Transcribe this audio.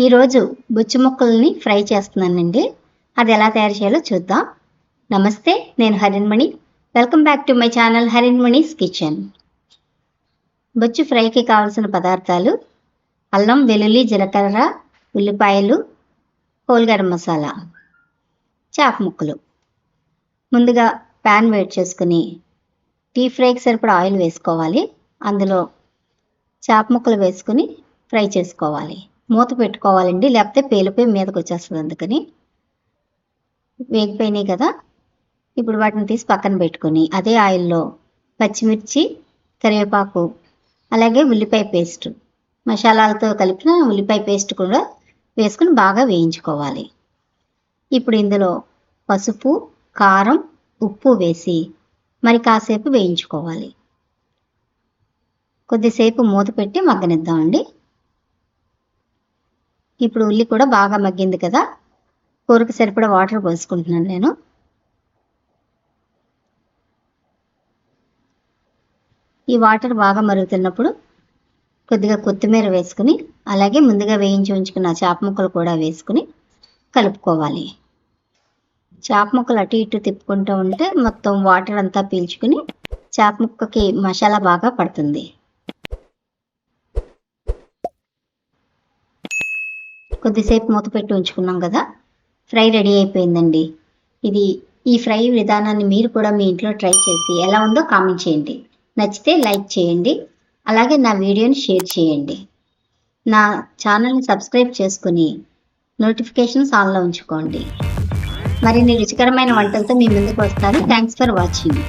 ఈరోజు బుచ్చి ముక్కల్ని ఫ్రై చేస్తున్నానండి. అది ఎలా తయారు చేయాలో చూద్దాం. నమస్తే నేను Harinmani. Welcome back to my channel Harinmani's kitchen. బొచ్చు ఫ్రైకి కావాల్సిన పదార్థాలు అల్లం వెల్లుల్లి జీలకర్ర ఉల్లిపాయలు హోల్గరం మసాలా చాప ముక్కలు. ముందుగా ప్యాన్ వేడి చేసుకుని టీ ఫ్రైకి సరిపడా ఆయిల్ వేసుకోవాలి. అందులో చాప ముక్కలు వేసుకుని ఫ్రై చేసుకోవాలి. మూత పెట్టుకోవాలండి. లేకపోతే పేలిపోయి మీదకి వచ్చేస్తుంది అందుకని. వేగిపోయినాయి కదా. ఇప్పుడు వాటిని తీసి పక్కన పెట్టుకొని అదే ఆయిల్లో పచ్చిమిర్చి కరివేపాకు అలాగే ఉల్లిపాయ పేస్ట్ మసాలాలతో కలిపిన ఉల్లిపాయ పేస్ట్ కూడా వేసుకుని బాగా వేయించుకోవాలి. ఇప్పుడు ఇందులో పసుపు కారం ఉప్పు వేసి మరి కాసేపు వేయించుకోవాలి. కొద్దిసేపు మూత పెట్టి మగ్గనిద్దామండి. ఇప్పుడు ఉల్లి కూడా బాగా మగ్గింది కదా. కూరకు సరిపడా వాటర్ పోసుకుంటున్నాను నేను. ఈ వాటర్ బాగా మరుగుతున్నప్పుడు కొద్దిగా కొత్తిమీర వేసుకుని అలాగే ముందుగా వేయించి ఉంచుకున్న చేప ముక్కలు కూడా వేసుకుని కలుపుకోవాలి. చేప ముక్కలు అటు ఇటు తిప్పుకుంటూ ఉంటే మొత్తం వాటర్ అంతా పీల్చుకుని చేప ముక్కకి మసాలా బాగా పడుతుంది. కొద్దిసేపు మూత పెట్టి ఉంచుకున్నాం కదా. ఫ్రై రెడీ అయిపోయిందండి. ఇది ఈ ఫ్రై విధానాన్ని మీరు కూడా మీ ఇంట్లో ట్రై చేసి ఎలా ఉందో కామెంట్ చేయండి. నచ్చితే లైక్ చేయండి. అలాగే నా వీడియోని షేర్ చేయండి. నా ఛానల్ని సబ్స్క్రైబ్ చేసుకుని నోటిఫికేషన్స్ ఆన్లో ఉంచుకోండి. మరిన్ని రుచికరమైన వంటలతో మీ ముందుకు వస్తాను. Thanks for watching.